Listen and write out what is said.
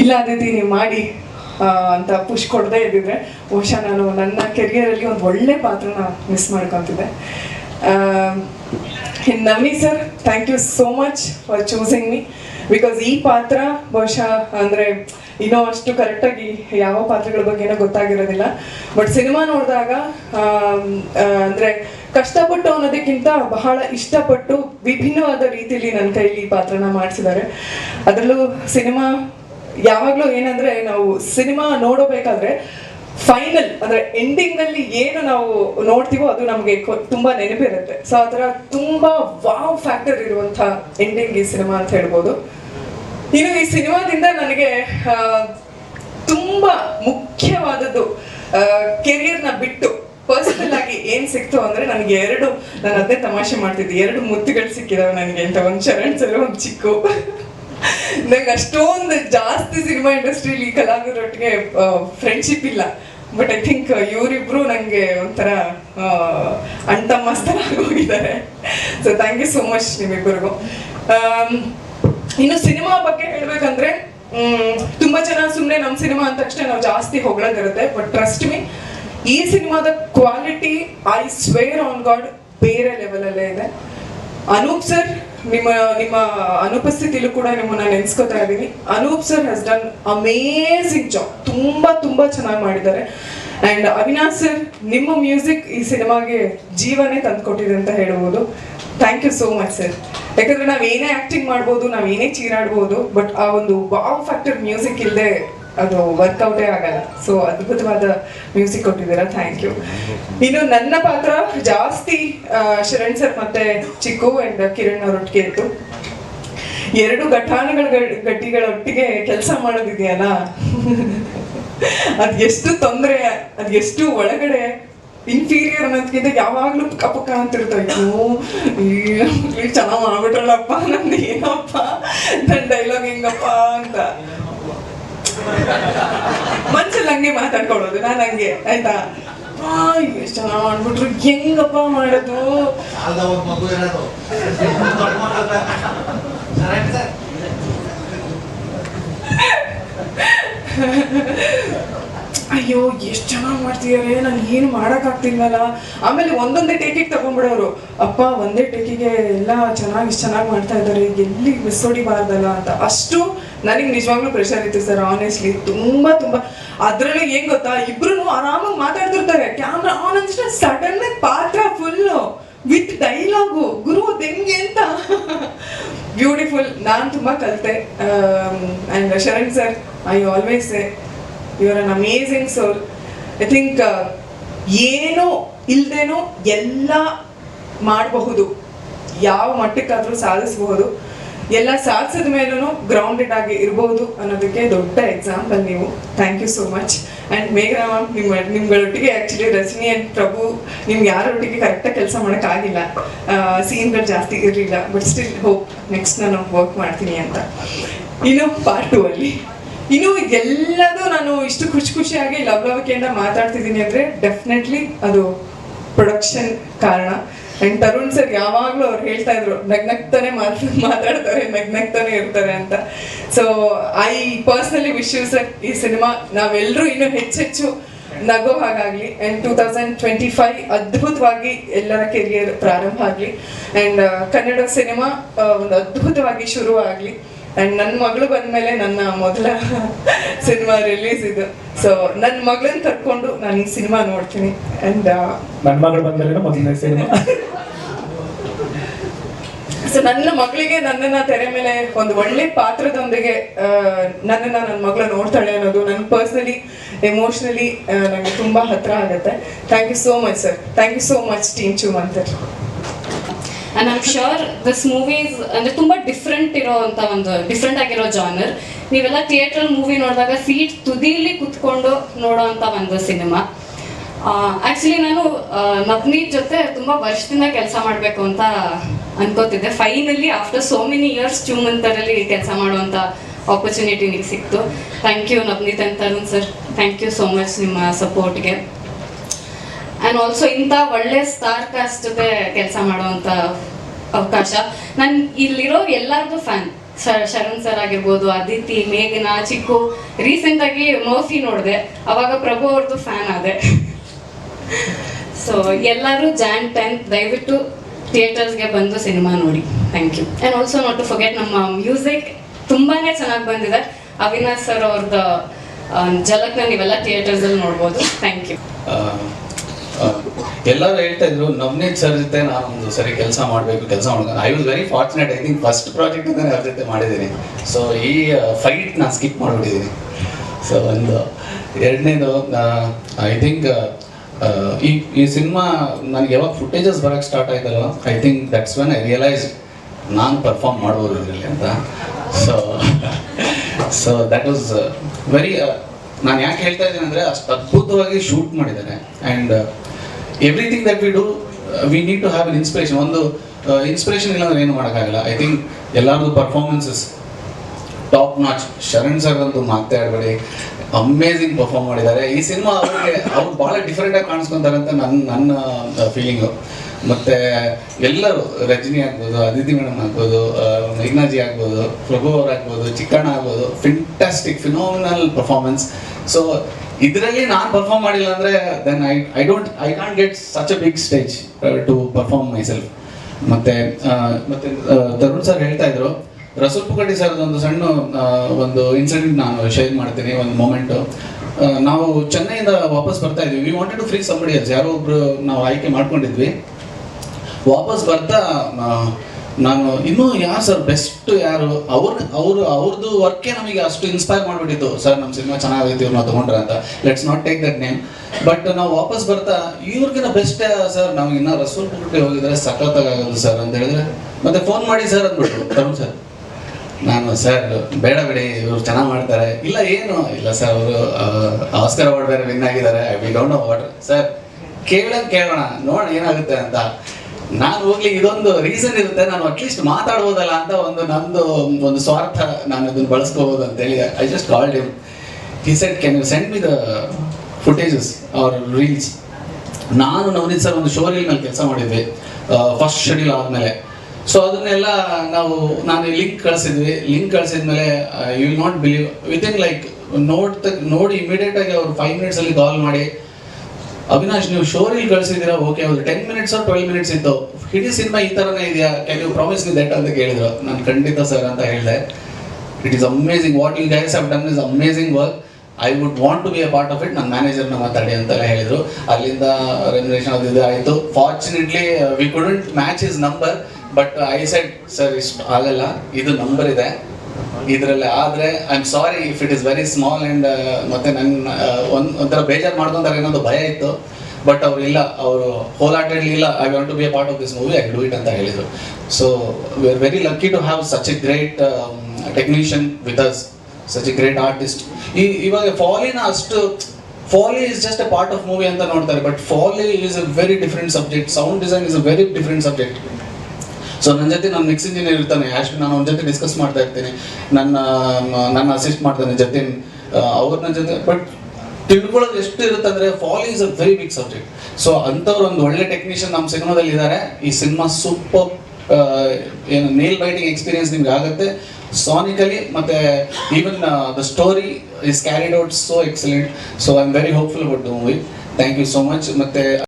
ಇಲ್ಲ ಅದಿತಿ, ನೀವು ಮಾಡಿ ಅಂತ ಪುಷ್ ಕೊಡದೇ ಇದ್ದಿದ್ರೆ, ಬಹುಶಃ ನಾನು ನನ್ನ ಕೆರಿಯರಲ್ಲಿ ಒಂದು ಒಳ್ಳೆ ಪಾತ್ರನ miss ಮಾಡ್ಕೊತಿದ್ದೆ. Navani sir thank you so much for choosing me because ಈ ಪಾತ್ರ ಬಹುಶಃ ಅಂದರೆ ಇನ್ನೂ ಅಷ್ಟು ಕರೆಕ್ಟಾಗಿ ಯಾವ ಪಾತ್ರಗಳ ಬಗ್ಗೆನೂ ಗೊತ್ತಾಗಿರೋದಿಲ್ಲ. ಬಟ್ ಸಿನಿಮಾ ನೋಡಿದಾಗ ಅಂದರೆ ಕಷ್ಟಪಟ್ಟು ಅನ್ನೋದಕ್ಕಿಂತ ಬಹಳ ಇಷ್ಟಪಟ್ಟು ವಿಭಿನ್ನವಾದ ರೀತಿಯಲ್ಲಿ ನನ್ನ ಕೈಲಿ ಈ ಪಾತ್ರನ ಮಾಡಿಸಿದ್ದಾರೆ. ಅದರಲ್ಲೂ ಸಿನಿಮಾ ಯಾವಾಗಲೂ ಏನಂದ್ರೆ ನಾವು ಸಿನಿಮಾ ನೋಡಬೇಕಾದ್ರೆ ಫೈನಲ್, ಅಂದ್ರೆ ಎಂಡಿಂಗ್ ಅಲ್ಲಿ ಏನು ನಾವು ನೋಡ್ತೀವೋ ಅದು ನಮಗೆ ತುಂಬಾ ನೆನಪಿರುತ್ತೆ. ಸೊ ಅದರ ತುಂಬಾ ವಾವ್ ಫ್ಯಾಕ್ಟರ್ ಇರುವಂತ ಎಂಡಿಂಗ್ ಈ ಸಿನಿಮಾ ಅಂತ ಹೇಳ್ಬೋದು. ಇನ್ನು ಈ ಸಿನಿಮಾದಿಂದ ನನಗೆ ತುಂಬಾ ಮುಖ್ಯವಾದದ್ದು ಕೆರಿಯರ್ನ ಬಿಟ್ಟು ಪರ್ಸನಲ್ ಆಗಿ ಏನ್ ಸಿಕ್ತು ಅಂದ್ರೆ ನನಗೆ ಎರಡು, ನಾನು ಅದೇ ತಮಾಷೆ ಮಾಡ್ತಿದ್ದೆ. ಎರಡು ಮುತ್ತುಗಳು ಸಿಕ್ಕಿದಾವೆ ನನಗೆ ಅಂತ. ಒಂದ್ ಚರಣ್ ಸರ್, ಒಂದ್ ಚಿಕ್ಕು. ನಂಗೆ ಅಷ್ಟೊಂದು ಜಾಸ್ತಿ ಸಿನಿಮಾ ಇಂಡಸ್ಟ್ರಿಲಿ ಕಲಾವಿದರೊಟ್ಟಿಗೆ ಫ್ರೆಂಡ್ಶಿಪ್ ಇಲ್ಲ. ಬಟ್ ಐ ಥಿಂಕ್ ಇವರಿಬ್ರು ನನಗೆ ಒಂಥರ ಅಣ್ತಮ್ಮಸ್ತರ ಆಗೋಗಿದ್ದಾರೆ so thank you so much ನಿಮ್ಮಿಬ್ಬರಿಗೂ. ಇನ್ನು ಸಿನಿಮಾ ಬಗ್ಗೆ ಹೇಳ್ಬೇಕಂದ್ರೆ ತುಂಬಾ ಜನ ಸುಮ್ಮನೆ ನಮ್ಮ ಸಿನಿಮಾ ಅಂದ ತಕ್ಷಣ ನಾವು ಜಾಸ್ತಿ ಹೊಗಳೋದಿರುತ್ತೆ ಬಟ್ ಟ್ರಸ್ಟ್ ಮೀ ಈ ಸಿನಿಮಾದ quality I swear on God ಬೇರೆ ಲೆವೆಲಲ್ಲೇ ಇದೆ. ಅನೂಪ್ ಸರ್ ನಿಮ್ಮ ನಿಮ್ಮ ಅನುಪಸ್ಥಿತಿಲೂ ಕೂಡ ನಿಮ್ಮನ್ನ ನೆನೆಸ್ಕೋತಾ ಇದ್ದೀನಿ. Anoop sir has done amazing job ತುಂಬಾ ತುಂಬಾ ಚೆನ್ನಾಗಿ ಮಾಡಿದ್ದಾರೆ. ಅಂಡ್ ಅವಿನಾಶ್ ಸರ್, ನಿಮ್ಮ ಮ್ಯೂಸಿಕ್ ಈ ಸಿನಿಮಾಗೆ ಜೀವನೇ ತಂದ್ಕೊಟ್ಟಿದೆ ಅಂತ ಹೇಳ್ಬೋದು. Thank you so much sir ಯಾಕಂದ್ರೆ ನಾವೇನೇ ಏನೇ ಆಕ್ಟಿಂಗ್ ಮಾಡ್ಬೋದು ನಾವೇನೇ ಚೀರಾಡ್ಬೋದು ಬಟ್ ಆ ಒಂದು ವಾವ್ ಫ್ಯಾಕ್ಟರ್ ಮ್ಯೂಸಿಕ್ ಇಲ್ಲದೆ ಅದು ವರ್ಕೌಟೇ ಆಗಲ್ಲ. ಸೊ ಅದ್ಭುತವಾದ ಮ್ಯೂಸಿಕ್ ಕೊಟ್ಟಿದ್ದೀರಾ ಥ್ಯಾಂಕ್ ಯು ಇನ್ನು ನನ್ನ ಪಾತ್ರ ಜಾಸ್ತಿ ಶರಣ್ ಸರ್ ಮತ್ತೆ ಚಿಕ್ಕು ಅಂಡ್ ಕಿರಣ್ ಅವರೊಟ್ಟಿಗೆ ಇತ್ತು ಎರಡು ಘಟಾನುಗಳ ಗಟ್ಟಿಗಳೊಟ್ಟಿಗೆ ಕೆಲಸ ಮಾಡೋದಿದೆಯಲ್ಲ? ಅದ್ ಎಷ್ಟು ತೊಂದರೆ, ಅದ್ ಎಷ್ಟು ಒಳಗಡೆ ಇನ್ಫೀರಿಯರ್ ಅನ್ನೋದಕ್ಕಿಂತ ಯಾವಾಗ್ಲೂ ಪಕ್ಕ ಪಕ್ಕ ಅಂತಿರ್ತಾವೆ ಚೆನ್ನಾಗ್ ಮಾಡ್ಬಿಟ್ರಲ್ಲಪ್ಪ, ನಂದು ಏನಪ್ಪ? ನನ್ನ ಡೈಲಾಗ್ ಹೆಂಗಪ್ಪ ಅಂತ. ಮನ್ಸಲ್ಲಿ ಹಂಗೆ ಮಾತಾಡ್ಕೊಳ್ಳೋದು ನಾನು ಹಂಗೆ ಆಯ್ತಾ? ಎಷ್ಟು ಚೆನ್ನಾಗಿ ಮಾಡ್ಬಿಟ್ರು ಹೆಂಗಪ್ಪ ಮಾಡೋದು? ಅಯ್ಯೋ ಎಷ್ಟು ಚೆನ್ನಾಗಿ ಮಾಡ್ತಿದ್ದಾರೆ ನಾನು ಏನು ಮಾಡೋಕ್ಕಾಗ್ತಿಲ್ವಲ್ಲ? ಆಮೇಲೆ ಒಂದೊಂದೇ ಟೇಕಿಗೆ ತಗೊಂಡ್ಬಿಡೋರು. ಅಪ್ಪ ಒಂದೇ ಟೇಕಿಗೆ ಎಲ್ಲ ಚೆನ್ನಾಗಿ ಇಷ್ಟು ಚೆನ್ನಾಗಿ ಮಾಡ್ತಾ ಇದ್ದಾರೆ. ಎಲ್ಲಿ ಮಿಸ್ ಹೊಡಿಬಾರ್ದಲ್ಲ ಅಂತ. ಅಷ್ಟು ನನಗೆ ನಿಜವಾಗ್ಲೂ ಪ್ರೆಷರ್ ಇತ್ತು ಸರ್ ಆನೆಸ್ಟ್ಲಿ ತುಂಬಾ ತುಂಬಾ. ಅದ್ರಲ್ಲೂ ಏನ್ ಗೊತ್ತಾ? ಇಬ್ರು ಆರಾಮಾಗಿ ಮಾತಾಡ್ತಿರ್ತಾರೆ. ಕ್ಯಾಮ್ರಾ ಆನ್ ಅಂದ್ರೆ ಸಡನ್ ಪಾತ್ರ ಫುಲ್ಲು ವಿತ್ ಡೈಲಾಗು ಗುರು, ಅದ್ ಹೆಂಗೆ ಅಂತ. ಬ್ಯೂಟಿಫುಲ್ ನಾನು ತುಂಬ ಕಲಿತೆ. And Sharan sir I always say you are an amazing soul I think ಏನೋ ಇಲ್ದೇನೋ ಎಲ್ಲ ಮಾಡಬಹುದು. ಯಾವ ಮಟ್ಟಕ್ಕಾದರೂ ಸಾಧಿಸಬಹುದು. ಎಲ್ಲ ಸಾಧಿಸಿದ ಮೇಲೂ ಗ್ರೌಂಡೆಡ್ ಆಗಿ ಇರಬಹುದು ಅನ್ನೋದಕ್ಕೆ ದೊಡ್ಡ ಎಕ್ಸಾಂಪಲ್ ನೀವು. Thank you so much and ma'am ನಿಮ್ಮ, ನಿಮ್ಗಳೊಟ್ಟಿಗೆ ಆ್ಯಕ್ಚುಲಿ ರಜನಿ ಅಂಡ್ ಪ್ರಭು ನಿಮ್ಗೆ ಯಾರೊಟ್ಟಿಗೆ ಕರೆಕ್ಟಾಗಿ ಕೆಲಸ ಮಾಡೋಕ್ಕಾಗಿಲ್ಲ. ಸೀನ್ಗಳು ಜಾಸ್ತಿ ಇರಲಿಲ್ಲ ಬಟ್ ಸ್ಟಿಲ್ ಹೋಪ್ ನೆಕ್ಸ್ಟ್ ನಾನು ವರ್ಕ್ ಮಾಡ್ತೀನಿ ಅಂತ. ಇನ್ನು ಪಾರ್ಟ್ ಟೂ ಅಲ್ಲಿ. ಇನ್ನು ಎಲ್ಲದೂ ನಾನು ಇಷ್ಟು ಖುಷಿ ಖುಷಿಯಾಗಿ ಲವ್ ಲವಿಕೆಯಿಂದ ಮಾತಾಡ್ತಿದ್ದೀನಿ ಅಂದ್ರೆ ಡೆಫಿನೆಟ್ಲಿ ಅದು ಪ್ರೊಡಕ್ಷನ್ ಕಾರಣ. ಅಂಡ್ ತರುಣ್ ಸರ್ ಯಾವಾಗ್ಲೂ ಅವ್ರು ಹೇಳ್ತಾ ಇದ್ರು ನಗ್ನಗ್ತಾನೆ ಮಾತು ಮಾತಾಡ್ತಾರೆ ನಗ್ನಗ್ತಾನೆ ಇರ್ತಾರೆ ಅಂತ. So I personally wish you sir ಈ ಸಿನಿಮಾ ನಾವೆಲ್ಲರೂ ಇನ್ನು ಹೆಚ್ಚೆಚ್ಚು ನಗೋ ಹಾಗಾಗ್ಲಿ. And two thousand twenty five ಅದ್ಭುತವಾಗಿ ಎಲ್ಲರ ಕೆರಿಯರ್ ಪ್ರಾರಂಭ ಆಗಲಿ. ಅಂಡ್ ಕನ್ನಡ ಸಿನಿಮಾ ಒಂದು ಅದ್ಭುತವಾಗಿ ಶುರು ಆಗಲಿ. ಅಂಡ್ ನನ್ನ ಮಗಳು ಬಂದ್ಮೇಲೆ ನನ್ನ ಮೊದಲ ಸಿನಿಮಾ ರಿಲೀಸ್ ಇದು. ಸೊ ನನ್ನ ಮಗಳನ್ನ ಕರ್ಕೊಂಡು ನಾನು ಈ ಸಿನಿಮಾ ನೋಡ್ತೀನಿ. ಅಂಡ್ ನನ್ನ ಮಗಳು ಬಂದ್ಮೇಲೆ ಮೊದಲನೇ ಸಿನಿಮಾ ಸೊ ನನ್ನ ಮಗಳಿಗೆ ನನ್ನನ್ನ ತೆರೆ ಮೇಲೆ ಒಂದು ಒಳ್ಳೆ ಪಾತ್ರದೊಂದಿಗೆ ನನ್ನನ್ನ ನನ್ನ ಮಗಳು ನೋಡ್ತಾಳೆ ಅನ್ನೋದು ನನ್ನ ಪರ್ಸನಲಿ ಎಮೋಷನಲಿ ನನಗೆ ತುಂಬಾ ಹತ್ರ ಆಗುತ್ತೆ. Thank you so much sir thank you so much team Chumantar and I'm sure this movies ಅಂದ್ರೆ ತುಂಬಾ ಡಿಫ್ರೆಂಟ್ ಇರೋವಂಥ ಒಂದು ಡಿಫ್ರೆಂಟ್ ಆಗಿರೋ ಜಾನರ್ ನೀವೆಲ್ಲ ಥಿಯೇಟರ್ ಮೂವಿ ನೋಡಿದಾಗ ಸೀಟ್ ತುದಿಯಲ್ಲಿ ಕುತ್ಕೊಂಡು ನೋಡೋಂಥ ಒಂದು ಸಿನಿಮಾ ಆಕ್ಚುಲಿ ನಾನು ನವ್ನೀತ್ ಜೊತೆ ತುಂಬಾ ವರ್ಷದಿಂದ ಕೆಲಸ ಮಾಡಬೇಕು ಅಂತ ಅನ್ಕೋತಿದ್ದೆ. Finally after so many years ಚೂಮಂತರಲ್ಲಿ ಕೆಲಸ ಮಾಡುವಂತ ಆಪರ್ಚುನಿಟಿ ನಿಮಗೆ ಸಿಕ್ತು. Thank you Navaneeth and Tarun sir thank you so much ನಿಮ್ಮ ಸಪೋರ್ಟ್ಗೆ ಆ್ಯಂಡ್ ಆಲ್ಸೋ ಇಂಥ ಒಳ್ಳೆ ಸ್ಟಾರ್ ಕಾಸ್ಟ್ ಜೊತೆ ಕೆಲಸ ಮಾಡುವಂಥ ಅವಕಾಶ. ನಾನು ಇಲ್ಲಿರೋ ಎಲ್ಲರದು ಫ್ಯಾನ್ ಸರ್ ಶರಣ್ ಸರ್ ಆಗಿರ್ಬೋದು ಅದಿತಿ ಮೇಘನಾ, ಚಿಕ್ಕು ರೀಸೆಂಟಾಗಿ ಮರ್ಫಿ ನೋಡಿದೆ. ಅವಾಗ ಪ್ರಭು ಅವ್ರದ್ದು ಫ್ಯಾನ್ ಆದೆ. ಸೊ ಎಲ್ಲರೂ ಜಾನ್ ಟೆಂತ್ ದಯವಿಟ್ಟು ಥಿಯೇಟರ್ಸ್ಗೆ ಬಂದು ಸಿನಿಮಾ ನೋಡಿ. Thank you and also not to forget ನಮ್ಮ ಮ್ಯೂಸಿಕ್ ತುಂಬಾ ಚೆನ್ನಾಗಿ ಬಂದಿದೆ. ಅವಿನಾಶ್ ಸರ್ ಅವ್ರದ್ದು ಜಲಕ್ನ ನೀವೆಲ್ಲ ಥಿಯೇಟರ್ಸಲ್ಲಿ ನೋಡ್ಬೋದು. ಥ್ಯಾಂಕ್ ಯು ಎಲ್ಲರೂ ಹೇಳ್ತಾ ಇದ್ರು ನವನೀತ್ ಸರ್ ಜೊತೆ ನಾನು ಒಂದು ಸರಿ ಕೆಲಸ ಮಾಡಬೇಕು ಕೆಲಸ ಮಾಡಬೇಕು. I was very fortunate I think first project ಅಂತ ಅವ್ರ ಜೊತೆ ಮಾಡಿದ್ದೀನಿ. ಸೊ ಈ ಫೈಟ್ ನಾನು ಸ್ಕಿಪ್ ಮಾಡಿಬಿಟ್ಟಿದ್ದೀನಿ. ಸೊ ಒಂದು ಎರಡನೇದು ಐ ಥಿಂಕ್ ಈ ಈ ಸಿನಿಮಾ ನನಗೆ ಯಾವಾಗ ಫುಟೇಜಸ್ ಬರೋಕ್ಕೆ ಸ್ಟಾರ್ಟ್ ಆಯ್ತಲ್ಲ I think that's when I realise ನಾನು ಪರ್ಫಾರ್ಮ್ ಮಾಡ್ಬೋದು ಇದರಲ್ಲಿ ಅಂತ. So so that was very ನಾನು ಯಾಕೆ ಹೇಳ್ತಾ ಇದ್ದೀನಿ ಅಂದರೆ ಅಷ್ಟು ಅದ್ಭುತವಾಗಿ ಶೂಟ್ ಮಾಡಿದ್ದಾರೆ and everything that we do we need to have an inspiration ಒಂದು ಇನ್ಸ್ಪಿರೇಷನ್ ಇಲ್ಲ ಅಂದ್ರೆ ಏನು ಮಾಡೋಕ್ಕಾಗಲ್ಲ. ಐ ಥಿಂಕ್ ಎಲ್ಲರದು performances top notch Sharan sir ಅಂತೂ ಮಾತಾಡಬೇಡಿ. ಅಮೇಝಿಂಗ್ ಪರ್ಫಾರ್ಮ್ ಮಾಡಿದ್ದಾರೆ. ಈ ಸಿನಿಮಾ ಅವ್ರಿಗೆ ಅವ್ರು ಭಾಳ ಡಿಫ್ರೆಂಟ್ ಆಗಿ ಕಾಣಿಸ್ಕೊಂತಾರೆ ಅಂತ ನನ್ನ ನನ್ನ ಫೀಲಿಂಗು ಮತ್ತೆ ಎಲ್ಲರೂ, ರಜನಿ ಆಗ್ಬೋದು, ಅದಿತಿ ಮೇಡಮ್ ಆಗ್ಬೋದು ಮೇಘ್ನಾಜಿ ಆಗ್ಬೋದು, ಪ್ರಭು ಅವ್ರು ಆಗ್ಬೋದು, ಚಿಕ್ಕಣ್ಣ ಆಗ್ಬೋದು ಫಿಂಟಾಸ್ಟಿಕ್ ಫಿನೋಮಿನಲ್ ಪರ್ಫಾರ್ಮೆನ್ಸ್ ಸೊ ಇದರಲ್ಲಿ ನಾನು ಪರ್ಫಾರ್ಮ್ ಮಾಡಿಲ್ಲ ಅಂದರೆ then I I don't I can't get such a big stage to perform myself ಮತ್ತೆ ಮತ್ತೆ ತರುಣ್ ಸರ್ ಹೇಳ್ತಾ ಇದ್ರು ರಸೂಲ್ ಕಡ್ಡಿ ಸರ್ ಒಂದು ಸಣ್ಣ ಒಂದು ಇನ್ಸಿಡೆಂಟ್ ನಾನು ಶೇರ್ ಮಾಡ್ತೀನಿ, ಒಂದು ಮೊಮೆಂಟು ನಾವು ಚೆನ್ನೈಯಿಂದ ವಾಪಸ್ ಬರ್ತಾ ಇದ್ವಿ. We wanted to free somebody ಯಾರೋ ಒಬ್ರು ನಾವು ಆಯ್ಕೆ ಮಾಡ್ಕೊಂಡಿದ್ವಿ. ವಾಪಸ್ ಬರ್ತಾ ನಾನು ಇನ್ನೂ ಯಾರು ಸರ್ ಬೆಸ್ಟ್ ಯಾರು? ಅವ್ರ, ಅವರು ಅವ್ರದ್ದು ವರ್ಕೇ ನಮಗೆ ಅಷ್ಟು ಇನ್ಸ್ಪೈರ್ ಮಾಡಿಬಿಟ್ಟಿತ್ತು. ಸರ್ ನಮ್ಮ ಸಿನಿಮಾ ಚೆನ್ನಾಗೈತಿ ಇವ್ರನ್ನ ತೊಗೊಂಡ್ರೆ ಅಂತ. Let's not take that name but ನಾವು ವಾಪಸ್ ಬರ್ತಾ ಇವ್ರಿಗಿನ ಬೆಸ್ಟ್ ಸರ್ ನಮ್ಗೆ ಇನ್ನೂ ರಸೂಲ್ ಹೋಗಿದ್ರೆ ಸಖತ್ತಾಗೋದು ಸರ್ ಅಂತ ಹೇಳಿದ್ರೆ, ಮತ್ತೆ ಫೋನ್ ಮಾಡಿ ಸರ್ ಅಂದ್ಬಿಟ್ಟು ತರುಣ್ ಸರ್ ನಾನು, ಸರ್, ಬೇಡ ಬಿಡಿ, ಇವರು ಚೆನ್ನಾಗಿ ಮಾಡ್ತಾರೆ. ಇಲ್ಲ, ಏನು, ಇಲ್ಲ, ಸರ್, ಅವರು ಆಸ್ಕರ್ ಅವಾರ್ಡ್ ಬೇರೆ ವಿನ್ ಆಗಿದ್ದಾರೆ. We don't know what sir ಕೇಳೋಣ ಕೇಳೋಣ. ನೋಡೋಣ ಏನಾಗುತ್ತೆ ಅಂತ. ನಾನು ಹೋಗ್ಲಿ, ಇದೊಂದು ರೀಸನ್ ಇರುತ್ತೆ. ನಾನು ಅಟ್ಲೀಸ್ಟ್ ಮಾತಾಡ್ಬೋದಲ್ಲ ಅಂತ ಒಂದು ನಂದು, ಒಂದು ಸ್ವಾರ್ಥ ನಾನು ಇದನ್ನು ಬಳಸ್ಕೋಬೋದು ಅಂತೇಳಿ I just called them he said can you send me the footages ಅವ್ರ ರೀಲ್ಸ್ ನಾನು ನವನೀತ್ ಸರ್ ಒಂದು ಶೋ ರೀಲ್ ಮೇಲೆ ಕೆಲಸ ಮಾಡಿದ್ವಿ. ಫಸ್ಟ್ ಶೆಡ್ಯೂಲ್ ಆದಮೇಲೆ. ಸೊ ಅದನ್ನೆಲ್ಲ ನಾವು, ನಾನು ಲಿಂಕ್ ಕಳಿಸಿದ್ವಿ. Link ಕಳಿಸಿದ್ಮೇಲೆ you will not believe within like ನೋಡ್ ನೋಡಿ ಇಮಿಡಿಯೇಟ್ ಆಗಿ ಅವ್ರು ಫೈವ್ ಮಿನಿಟ್ಸ್ ಅಲ್ಲಿ ಕಾಲ್ ಮಾಡಿ. ಅವಿನಾಶ್, ನೀವು ಶೋರಿ ಕಳಿಸಿದ್ದೀರಾ? ಓಕೆ ಅವ್ರು ಟೆನ್ ಮಿನಿಟ್ಸ್ ಟ್ವೆಲ್ ಮಿನಿಟ್ಸ್ ಇತ್ತು. ಹಿಡಿ ಸಿನಿಮಾ ಈ ಥರನೇ ಇದೆಯಾ? Can you promise me that ಅಂತ ಕೇಳಿದ್ರು. ನಾನು ಖಂಡಿತ ಸರ್ ಅಂತ ಹೇಳಿದೆ. It is amazing what you guys have done is amazing work I would want to be a part of it ನನ್ನ ಮ್ಯಾನೇಜರ್ನ ಮಾತಾಡಿ ಅಂತೆಲ್ಲ ಹೇಳಿದ್ರು. ಅಲ್ಲಿಂದ ರೆಮ್ಯುನೇಷನ್ ಅದು ಇದು ಆಯಿತು. Fortunately we couldn't match his number but I said sir ಇಷ್ಟು ಆಗಲ್ಲ ಇದು ನಂಬರ್ ಇದೆ. ಇದರಲ್ಲಿ ಆದರೆ I am sorry if it is very small and ಮತ್ತೆ ನನ್ನ ಒಂದು, ಒಂಥರ ಬೇಜಾರು ಮಾಡ್ಕೊಂತಾರೆ ಅನ್ನೋದು ಭಯ ಇತ್ತು. ಬಟ್ ಅವ್ರು ಇಲ್ಲ ಅವರು ಹೋಲ್ ಹಾರ್ಟೆಡ್ಲಿ ಇಲ್ಲ I want to be a part of this movie I do it ಅಂತ ಹೇಳಿದರು. So we are very lucky to have such a great technician with us such a great artist ಈ, ಇವಾಗ ಫಾಲಿನ ಅಷ್ಟು foley is just a part of movie ಅಂತ ನೋಡ್ತಾರೆ but foley is a very different subject sound design is a very different subject so ನನ್ನ ಜೊತೆ ನನ್ನ mix engineer ಇರ್ತಾನೆ ಆ್ಯಕ್ಚುಲಿ ನಾನು ಅವ್ನ ಜೊತೆ ಡಿಸ್ಕಸ್ ಮಾಡ್ತಾ ಇರ್ತೀನಿ. ನನ್ನ ನನ್ನ ಅಸಿಸ್ಟ್ ಮಾಡ್ತಾನೆ ಜತಿನ್. ಅವ್ರ ನನ್ನ ಜೊತೆ ಬಟ್ ತಿಳ್ಕೊಳ್ಳೋದು ಎಷ್ಟು ಇರುತ್ತೆ ಅಂದರೆ foley is a very big subject so ಅಂಥವ್ರು ಒಂದು ಒಳ್ಳೆ ಟೆಕ್ನಿಷಿಯನ್ ನಮ್ಮ ಸಿನಿಮಾದಲ್ಲಿ ಇದ್ದಾರೆ ಈ ಸಿನಿಮಾ ಸೂಪರ್ ಏನು ನೇಲ್ ಬೈಟಿಂಗ್ ಎಕ್ಸ್ಪೀರಿಯನ್ಸ್ ನಿಮ್ಗೆ ಆಗುತ್ತೆ. ಸಾನಿಕಲಿ ಮತ್ತೆ even the story is carried out so excellent so I am very hopeful about the movie thank you so much ಮತ್ತೆ